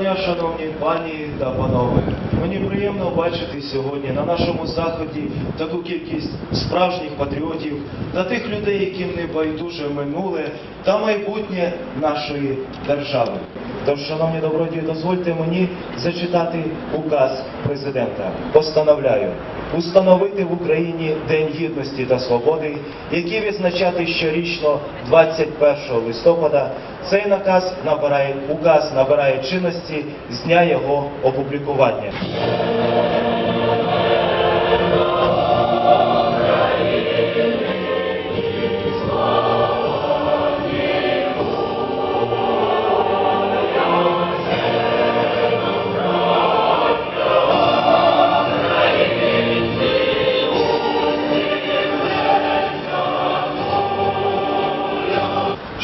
дня, шановні пані та панове. Мені приємно бачити сьогодні на нашому заході таку кількість справжніх патріотів та тих людей, яким не байдуже минуле та майбутнє нашої держави. Тож, шановні добродії, дозвольте мені зачитати указ президента. Постановляю установити в Україні День гідності та свободи, який відзначати щорічно 21 листопада. Цей наказ набирає указ набирає чинності з дня його опублікування.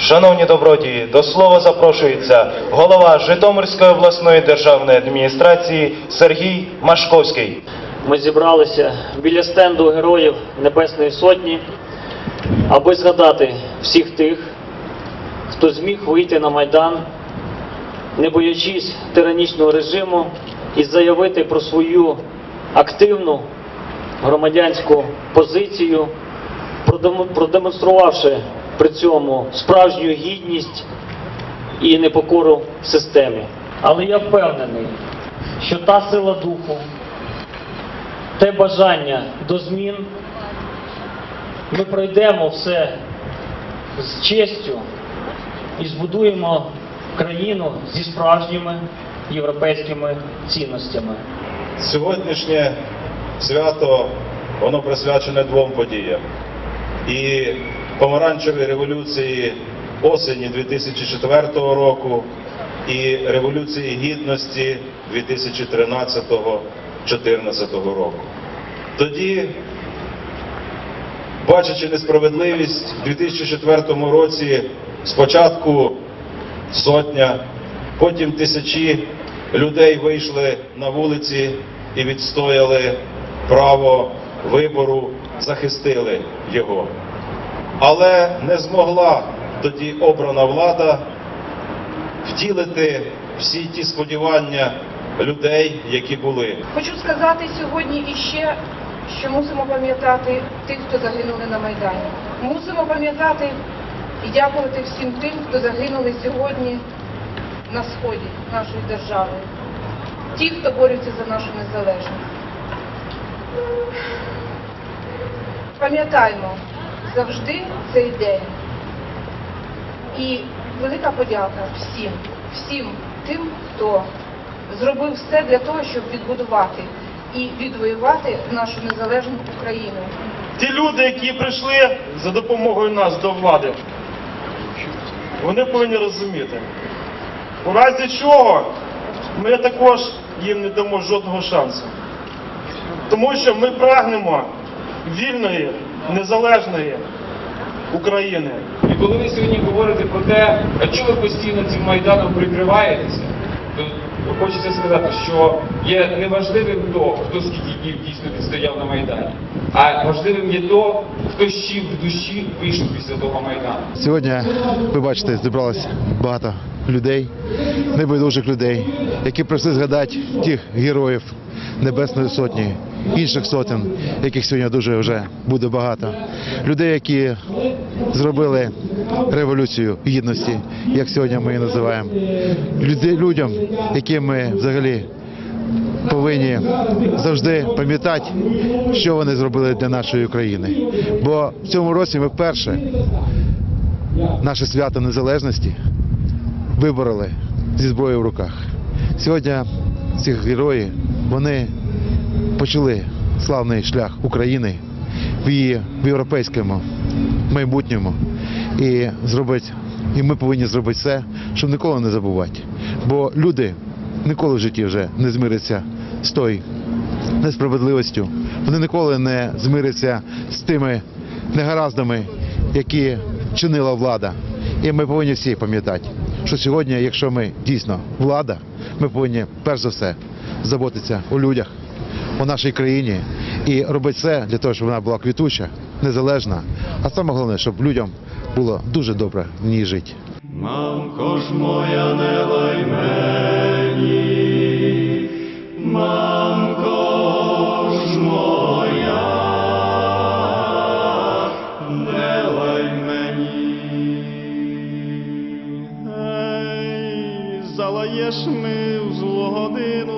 Шановні добродії, до слова запрошується голова Житомирської обласної державної адміністрації Сергій Машковський. Ми зібралися біля стенду Героїв Небесної Сотні, аби згадати всіх тих, хто зміг вийти на Майдан, не боячись тиранічного режиму, і заявити про свою активну громадянську позицію, продемо- продемонструвавши при цьому справжню гідність і непокору системі. Але я впевнений, що та сила духу, те бажання до змін, ми пройдемо все з честю і збудуємо країну зі справжніми європейськими цінностями. Сьогоднішнє свято воно присвячене двом подіям. І помаранчевій революції осені 2004 року, і революції гідності 2013-2014 року. Тоді, бачачи несправедливість, у 2004 році спочатку сотня, потім тисячі людей вийшли на вулиці і відстояли право вибору, захистили його. Але не змогла тоді обрана влада втілити всі ті сподівання людей, які були. Хочу сказати сьогодні іще, що мусимо пам'ятати тих, хто загинули на Майдані. Мусимо пам'ятати і дякувати всім тим, хто загинули сьогодні на сході нашої держави. Ті, хто борються за нашу незалежність. Пам'ятаймо завжди цей день. І велика подяка всім, всім тим, хто зробив все для того, щоб відбудувати і відвоювати нашу незалежну Україну. Ті люди, які прийшли за допомогою нас до влади, вони повинні розуміти, у разі чого ми також їм не дамо жодного шансу. Тому що ми прагнемо вільної, незалежної України. І коли ви сьогодні говорите про те, а чого ви постійно цим майданом прикриваєтеся, то хочеться сказати, що є неважливим то, хто скільки днів дійсно відстояв на Майдані, а важливим є то, хто ще в душі вийшов після того Майдану. Сьогодні, ви бачите, зібралось багато людей, небайдужих людей, які прийшли згадати тих героїв Небесної Сотні, інших сотень, яких сьогодні дуже вже буде багато. Людей, які зробили революцію гідності, як сьогодні ми її називаємо. Людям, яким ми взагалі повинні завжди пам'ятати, що вони зробили для нашої країни. Бо в цьому році ми вперше наше свято незалежності вибороли зі зброєю в руках. Сьогодні ці герої вони почали славний шлях України в її в європейському майбутньому і зробити, і ми повинні зробити все, щоб ніколи не забувати. Бо люди ніколи в житті вже не змиряться з тою несправедливістю. Вони ніколи не змиряться з тими негараздами, які чинила влада. І ми повинні всі пам'ятати, що сьогодні, якщо ми дійсно влада, ми повинні перш за все заботитися у людях, у нашій країні і робить все для того, щоб вона була квітуча, незалежна. А саме головне, щоб людям було дуже добре в ній жити. Мамко ж моя не лаймені. мамко ж моя, не лай мені, Ей, залаєш ми в злу годину